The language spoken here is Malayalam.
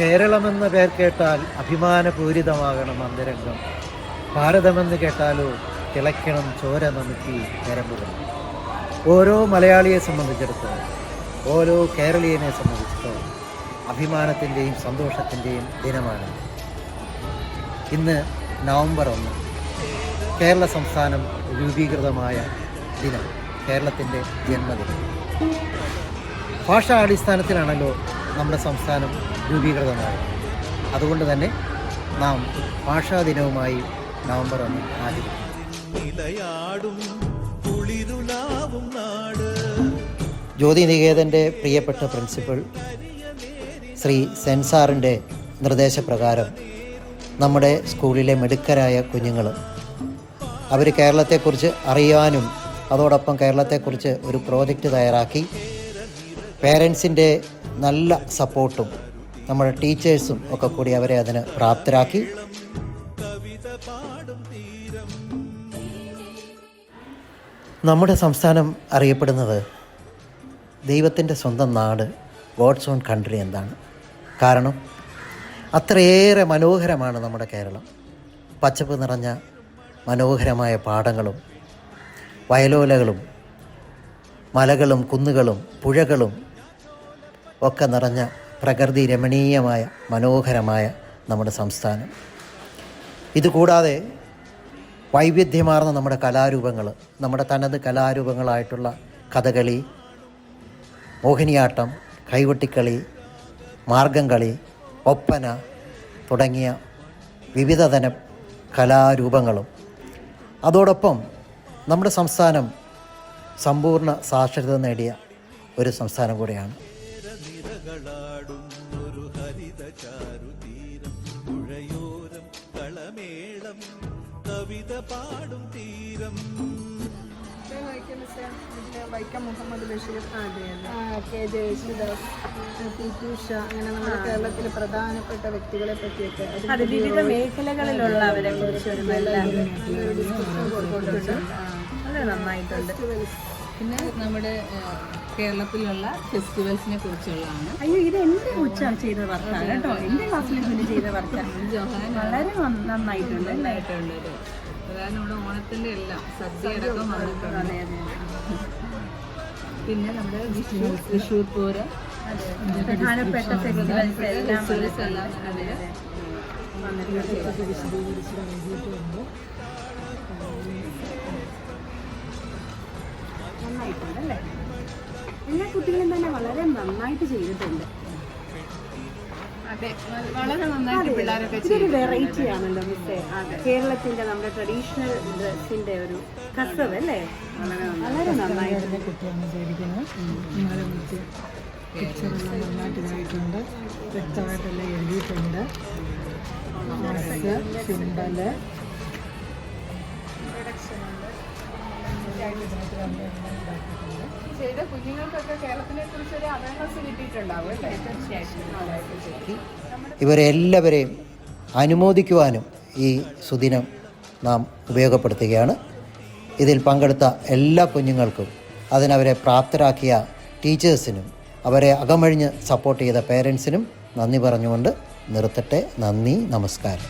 കേരളമെന്ന പേർ കേട്ടാൽ അഭിമാനപൂരിതമാകണം അന്തരംഗം. ഭാരതമെന്ന് കേട്ടാലോ തിളയ്ക്കണം ചോര നമുക്ക് ഞരമ്പുകൾ. ഓരോ മലയാളിയെ സംബന്ധിച്ചിടത്തോളം ഓരോ കേരളീയനെ സംബന്ധിച്ചിടത്തോളം അഭിമാനത്തിന്റെയും സന്തോഷത്തിന്റെയും ദിനമാണ്. ഇന്ന് നവംബർ ഒന്ന് കേരള സംസ്ഥാനം രൂപീകൃതമായ ദിനം കേരളത്തിന്റെ ജന്മദിനം. ഭാഷാ അടിസ്ഥാനത്തിലാണല്ലോ നമ്മുടെ സംസ്ഥാനം രൂപീകൃതമായത് അതുകൊണ്ട് തന്നെ നാം ഭാഷാ ദിനവുമായി നവംബർ ഒന്ന് ആചരിക്കും. ജ്യോതി നികേതന്റെ പ്രിയപ്പെട്ട പ്രിൻസിപ്പൽ ശ്രീ സെൻസാറിന്റെ നിർദ്ദേശപ്രകാരം നമ്മുടെ സ്കൂളിലെ മിടുക്കരായ കുഞ്ഞുങ്ങൾ അവർ കേരളത്തെക്കുറിച്ച് അറിയാനും അതോടൊപ്പം കേരളത്തെക്കുറിച്ച് ഒരു പ്രോജക്റ്റ് തയ്യാറാക്കി പേരൻസിന്റെ നല്ല സപ്പോർട്ടും നമ്മുടെ ടീച്ചേഴ്സും ഒക്കെ കൂടി അവരെ അതിന് പ്രാപ്തരാക്കി. നമ്മുടെ സംസ്ഥാനം അറിയപ്പെടുന്നത് ദൈവത്തിന്റെ സ്വന്തം നാട് ഗോഡ്സ് ഓൺ കൺട്രി എന്താണ് കാരണം അത്രയേറെ മനോഹരമാണ് നമ്മുടെ കേരളം. പച്ചപ്പ് നിറഞ്ഞ മനോഹരമായ പാടങ്ങളും വയലോലകളും മലകളും കുന്നുകളും പുഴകളും ഒക്കെ നിറഞ്ഞ പ്രകൃതി രമണീയമായ മനോഹരമായ നമ്മുടെ സംസ്ഥാനം. ഇതുകൂടാതെ വൈവിധ്യമാർന്ന നമ്മുടെ കലാരൂപങ്ങൾ നമ്മുടെ തനത് കലാരൂപങ്ങളായിട്ടുള്ള കഥകളി മോഹിനിയാട്ടം കൈകൊട്ടിക്കളി മാർഗംകളി ഒപ്പന തുടങ്ങിയ വിവിധതരം കലാരൂപങ്ങളും. അതോടൊപ്പം നമ്മുടെ സംസ്ഥാനം സമ്പൂർണ സാക്ഷരത നേടിയ ഒരു സംസ്ഥാനം കൂടിയാണ്. ഒരു ഹരിത ചാരുതീരം പുഴയോരം കളമേളം കവിത പാടും തീരം. വൈക്കം മുഹമ്മദ് ബഷീർ ആ, K. J Yesudas P. T Usha അങ്ങനെ നമ്മുടെ കേരളത്തിലെ പ്രധാനപ്പെട്ട വ്യക്തികളെ പറ്റിയൊക്കെ അത് വിവിധ മേഖലകളിലുള്ളവരെ കുറിച്ച് ഒരു നല്ല കൊടുത്തിട്ടുണ്ട്. നന്നായിട്ടുണ്ട്. പിന്നെ നമ്മുടെ കേരളത്തിലുള്ള ഫെസ്റ്റിവൽസിനെ കുറിച്ചുള്ളതാണ്. അയ്യോ ഇത് എന്റെ ഉച്ച ചെയ്ത വർക്കാണ് കേട്ടോ. എന്റെ ക്ലാസ്സിൽ ഇതിന് ചെയ്ത വർക്കാണ് വളരെ നന്നായിട്ടുണ്ട് നന്നായിട്ടുണ്ട്. അതായത് നമ്മുടെ ഓണത്തിന്റെ എല്ലാം. സദ്യയടക്കം വന്നിട്ടുണ്ട്. പിന്നെ നമ്മുടെ വിഷു തൃശ്ശൂർ പൂരം. പ്രധാനപ്പെട്ട ഫെസ്റ്റിവൽസ് എല്ലാം ഫെസ്റ്റിവൽസ് എല്ലാം അല്ലേ എല്ലാ കുട്ടികളും തന്നെ വളരെ നന്നായിട്ട് ചെയ്തിട്ടുണ്ട്. ഇതൊരു വെറൈറ്റി ആണല്ലോ മിസ്സേ. കേരളത്തിന്റെ നമ്മുടെ ട്രഡീഷണൽ ഡ്രസ്സിന്റെ ഒരു കസവ് അല്ലേ? വളരെ നന്നായിട്ട് കുട്ടിയാണ് ചെയ്തിരിക്കുന്നത് പിക്ചറെല്ലാം നന്നായിട്ട് ഇതായിട്ടുണ്ട് വ്യക്തമായിട്ടെല്ലാം എഴുതിയിട്ടുണ്ട്. ചെയ്ത കുഞ്ഞുങ്ങൾക്കൊക്കെ കേരളത്തിനെ കുറിച്ച് ഒരു അവയർനെസ് കിട്ടിയിട്ടുണ്ടാവും അല്ലേ? ഇവരെ എല്ലാവരെയും അനുമോദിക്കുവാനും ഈ സുദിനം നാം ഉപയോഗപ്പെടുത്തുകയാണ്. ഇതിൽ പങ്കെടുത്ത എല്ലാ കുഞ്ഞുങ്ങൾക്കും അതിനവരെ പ്രാപ്തരാക്കിയ ടീച്ചേഴ്സിനും അവരെ അകമഴിഞ്ഞ് സപ്പോർട്ട് ചെയ്ത പേരൻസിനും നന്ദി പറഞ്ഞുകൊണ്ട് നിർത്തട്ടെ. നന്ദി നമസ്കാരം.